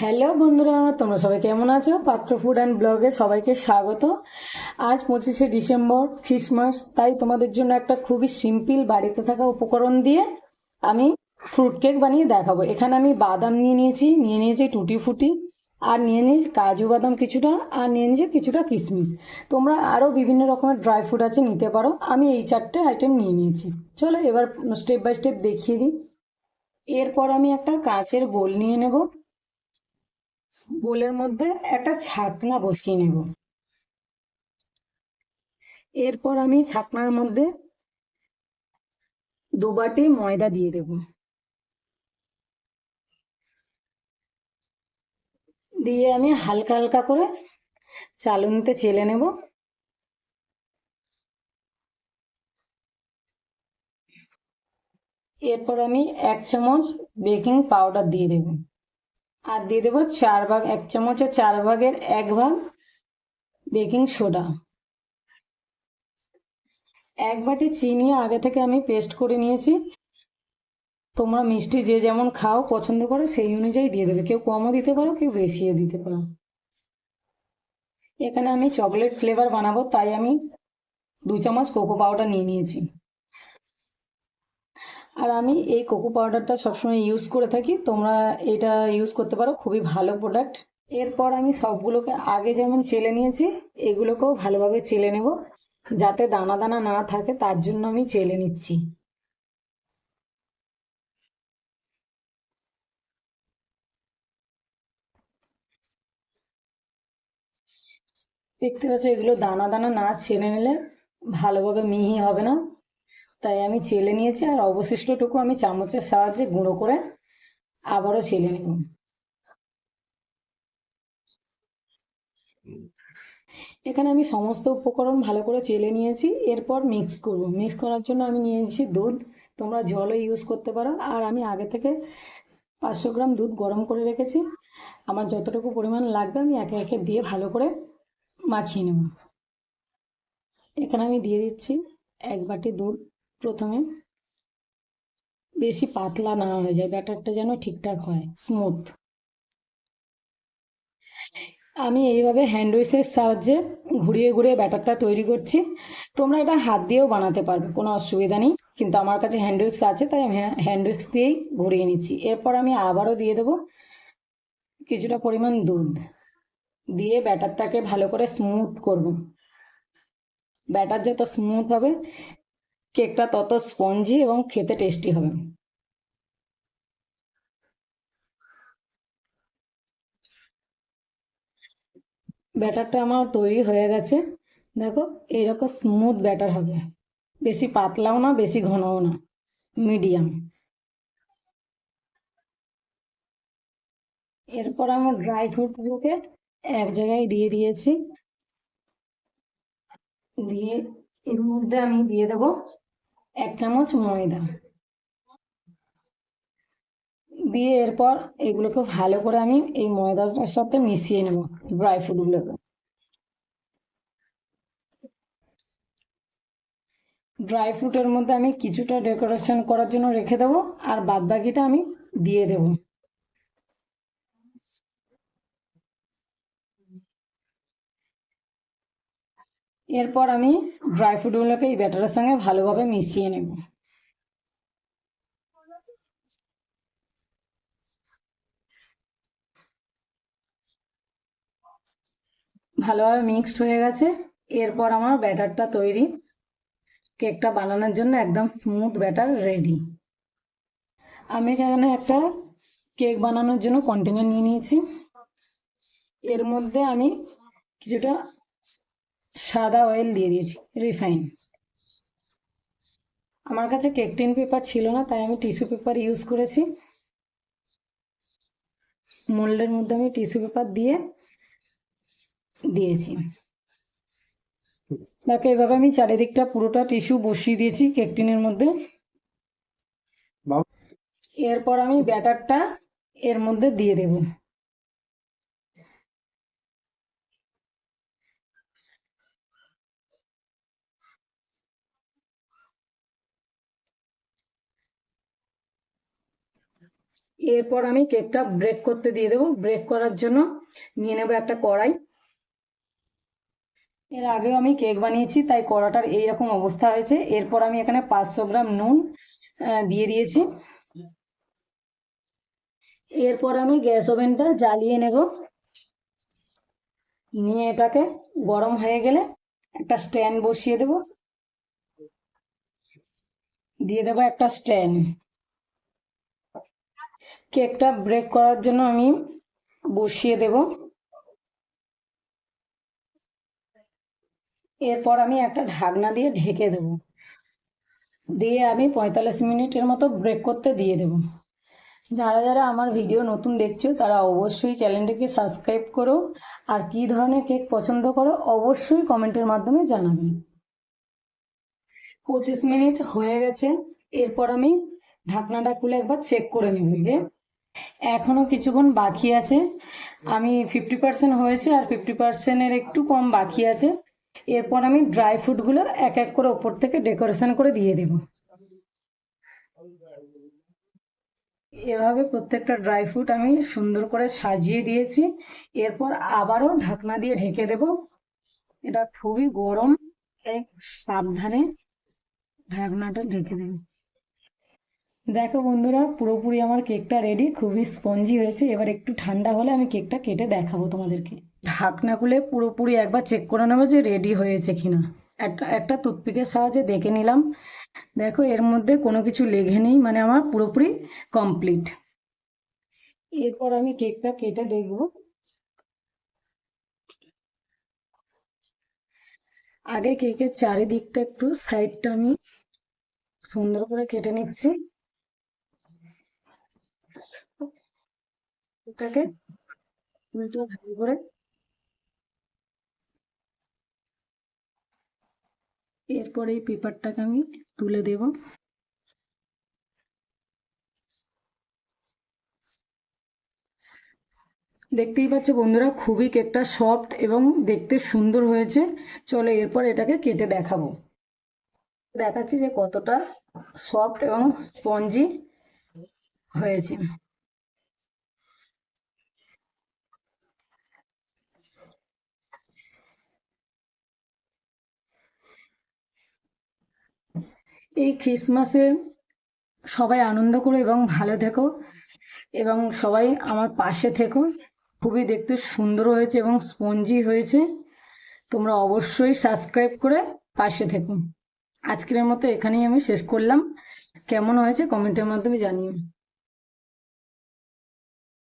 Hello বন্ধুরা, তোমরা সবাই কেমন আছো? পাত্র ফুড অ্যান্ড ব্লগে সবাইকে স্বাগত। আজ পঁচিশে ডিসেম্বর ক্রিসমাস তাই তোমাদের জন্য একটা খুবই সিম্পল বাড়িতে থাকা উপকরণ দিয়ে আমি ফ্রুট কেক বানিয়ে দেখাবো। এখানে আমি বাদাম নিয়ে নিয়েছি নিয়ে নিয়েছি টুটি ফুটি, আর নিয়ে নিয়েছি কাজু বাদাম কিছুটা, আর নিয়ে নিয়েছি কিছুটা কিশমিশ তোমরা আরও বিভিন্ন রকমের ড্রাই ফ্রুট আছে, নিতে পারো। আমি এই চারটে আইটেম নিয়ে নিয়েছি। চলো এবার স্টেপ বাই স্টেপ দেখিয়ে দিই। এরপর আমি একটা কাঁচের বোল নিয়ে নেব। বোলের মধ্যে একটা ছাকনা বসিয়ে নেব। এরপর আমি ছাকনার মধ্যে দু বাটি ময়দা দিয়ে দেব। দিয়ে আমি হালকা হালকা করে চালুনিতে চেলে নেব। এরপর আমি এক চামচ বেকিং পাউডার দিয়ে দেব। আর দিয়ে দেবো চার ভাগ, এক চামচের চার ভাগের এক ভাগ বেকিং সোডা। এক বাটি চিনি আগে থেকে আমি পেস্ট করে নিয়েছি। তোমরা মিষ্টি যে যেমন খাও, পছন্দ করো, সেই অনুযায়ী দিয়ে দেবে। কেউ কমও দিতে পারো, কেউ বেশিও দিতে পারো। এখানে আমি চকলেট ফ্লেভার বানাবো, তাই আমি দু চামচ কোকো পাউডার নিয়ে নিয়েছি। আর আমি এই কোকো পাউডারটা সবসময় ইউজ করে থাকি। তোমরা এটা ইউজ করতে পারো, খুবই ভালো প্রোডাক্ট এরপর আমি সবগুলোকে আগে যেমন চেলে নিয়েছি, এগুলোকেও ভালোভাবে চেলে নেব। যাতে দানা দানা না থাকে, তার জন্য আমি চেলে নিচ্ছি। দেখতে পাচ্ছ, এগুলো দানা দানা না ছেলে নিলে ভালোভাবে মিহি হবে না। তাই আমি চেলে নিয়েছি আর অবশিষ্টটুকু আমি চামচের সাহায্যে গুঁড়ো করে আবারও চেলে নেব। এখানে আমি সমস্ত উপকরণ ভালো করে চেলে নিয়েছি, এরপর মিক্স করব। মিক্স করার জন্য আমি নিয়েছি দুধ, তোমরা জলও ইউজ করতে পারো। আর আমি আগে থেকে পাঁচশো গ্রাম দুধ গরম করে রেখেছি। আমার যতটুকু পরিমাণ লাগবে আমি একে একে দিয়ে ভালো করে মাখিয়ে নেব। এখানে আমি দিয়ে দিচ্ছি এক বাটি দুধ। প্রথমে বেশি পাতলা না হয়ে যায়, ব্যাটারটা যেন ঠিকঠাক হয় স্মুথ আমি এইভাবে হ্যান্ড উইচের সাহায্যে ঘুরিয়ে ঘুরিয়ে ব্যাটারটা তৈরি করছি। তোমরা এটা হাত দিয়েও বানাতে পারবে, কোনো অসুবিধা নেই। কিন্তু আমার কাছে হ্যান্ড উইক্স আছে, তাই আমি হ্যান্ড উইক্স দিয়েই ঘুরিয়ে নিচ্ছি। এরপর আমি আবারও দিয়ে দেবো কিছুটা পরিমাণ দুধ। দিয়ে ব্যাটারটাকে ভালো করে স্মুথ করব। ব্যাটার যত স্মুথ হবে কেকটা তত স্পঞ্জি এবং খেতে টেস্টি হবে। ব্যাটারটা আমার তৈরি হয়ে গেছে। দেখো এইরকম স্মুথ ব্যাটার হবে। বেশি পাতলাও না, বেশি ঘনও না। মিডিয়াম এরপর আমার ড্রাই ফ্রুটগুলোকে এক জায়গায় দিয়ে দিয়েছি। দিয়ে এর মধ্যে আমি দিয়ে দেব এক চামচ ময়দা। দিয়ে এরপর এগুলোকে ভালো করে আমি এই ময়দাটার সাথে মিশিয়ে নেব ড্রাই ফ্রুটগুলোকে ড্রাই ফ্রুটের মধ্যে আমি কিছুটা ডেকোরেশন করার জন্য রেখে দেবো আর বাদ বাকিটা আমি দিয়ে দেব। এরপর আমি ড্রাই ফ্রুটগুলোকে এই ব্যাটারের সঙ্গে ভালোভাবে মিশিয়ে নেব। ভালোভাবে মিক্সড হয়ে গেছে। এরপর আমার ব্যাটারটা তৈরি। কেকটা বানানোর জন্য একদম স্মুথ ব্যাটার রেডি আমি এখানে একটা কেক বানানোর জন্য কন্টেনার নিয়ে নিয়েছি। এর মধ্যে আমি কিছুটা সাদা অয়েল দিয়ে দিয়েছি রিফাইন আমার কাছে কেকটিন পেপার ছিল না তাই আমি টিস্যু পেপার ইউজ করেছি। মোল্ডের মধ্যে আমি টিস্যু পেপার দিয়ে দিয়েছি। দেখো এভাবে আমি চারিদিকটা পুরোটা টিস্যু বসিয়ে দিয়েছি কেকটিনের মধ্যে। এরপর আমি ব্যাটারটা এর মধ্যে দিয়ে দেব। এরপর আমি কেকটা ব্রেক করতে দিয়ে দেবো। ব্রেক করার জন্য নিয়ে নেব একটা কড়াই। এর আগেও আমি কেক বানিয়েছি, তাই কড়াটার এইরকম অবস্থা হয়েছে। এরপর আমি এখানে পাঁচশো গ্রাম নুন দিয়ে দিয়েছি। এরপর আমি গ্যাস ওভেনটা জ্বালিয়ে নেব। নিয়ে এটাকে গরম হয়ে গেলে একটা স্ট্যান্ড বসিয়ে দেব। দিয়ে দেবো একটা স্ট্যান্ড। কেকটা ব্রেক করার জন্য আমি বসিয়ে দেব। এরপর আমি একটা ঢাকনা দিয়ে ঢেকে দেব। দিয়ে আমি পঁয়তাল্লিশ মিনিটের মতো ব্রেক করতে দিয়ে দেব। যারা যারা আমার ভিডিও নতুন দেখছ, তারা অবশ্যই চ্যানেলটিকে সাবস্ক্রাইব করো। আর কী ধরনের কেক পছন্দ করো, অবশ্যই কমেন্টের মাধ্যমে জানাবেন পঁচিশ মিনিট হয়ে গেছে। এরপর আমি ঢাকনাটা খুলে একবার চেক করে নেব। যে এখনও কিছুক্ষণ বাকি আছে। আমি ফিফটি পার্সেন্ট হয়েছে আর ফিফটি পার্সেন্টের একটু কম বাকি আছে। এরপর আমি ড্রাই ফ্রুটগুলো এক এক করে ওপর থেকে ডেকোরেশন করে দিয়ে দেব। এভাবে প্রত্যেকটা ড্রাই ফ্রুট আমি সুন্দর করে সাজিয়ে দিয়েছি। এরপর আবারও ঢাকনা দিয়ে ঢেকে দেব। এটা খুবই গরম। সাবধানে ঢাকনাটা ঢেকে দেব। দেখো বন্ধুরা, পুরোপুরি আমার কেকটা রেডি খুবই স্পঞ্জি হয়েছে। এবার একটু ঠান্ডা হলে আমি কেকটা কেটে দেখাবো তোমাদেরকে। ঢাকনা খুলে পুরোপুরি একবার চেক করে নেব যে রেডি হয়েছে কিনা। একটা একটা টুথপিকের সাহায্যে দেখে নিলাম। দেখো, এর মধ্যে কোনো কিছু লেগে নেই মানে আমার পুরোপুরি কমপ্লিট এরপর আমি কেকটা কেটে দেখব। আগে কেকের চারিদিকটা একটু সাইডটা আমি সুন্দর করে কেটে নিচ্ছি। এটাকে উল্টো ভালো করে এরপর এই পেপারটাকে আমি তুলে দেব। দেখতেই পাচ্ছ বন্ধুরা, খুবই কেকটা সফট এবং দেখতে সুন্দর হয়েছে। চলো এরপর এটাকে কেটে দেখাবো। দেখাচ্ছি যে কতটা সফট এবং স্পঞ্জি হয়েছে। এই খ্রিসমাসে সবাই আনন্দ করো এবং ভালো থেকো এবং সবাই আমার পাশে থেকো। খুবই দেখতে সুন্দর হয়েছে এবং স্পঞ্জি হয়েছে। তোমরা অবশ্যই সাবস্ক্রাইব করে পাশে থেকো। আজকের মতো এখানেই আমি শেষ করলাম। কেমন হয়েছে কমেন্টের মাধ্যমে জানিও।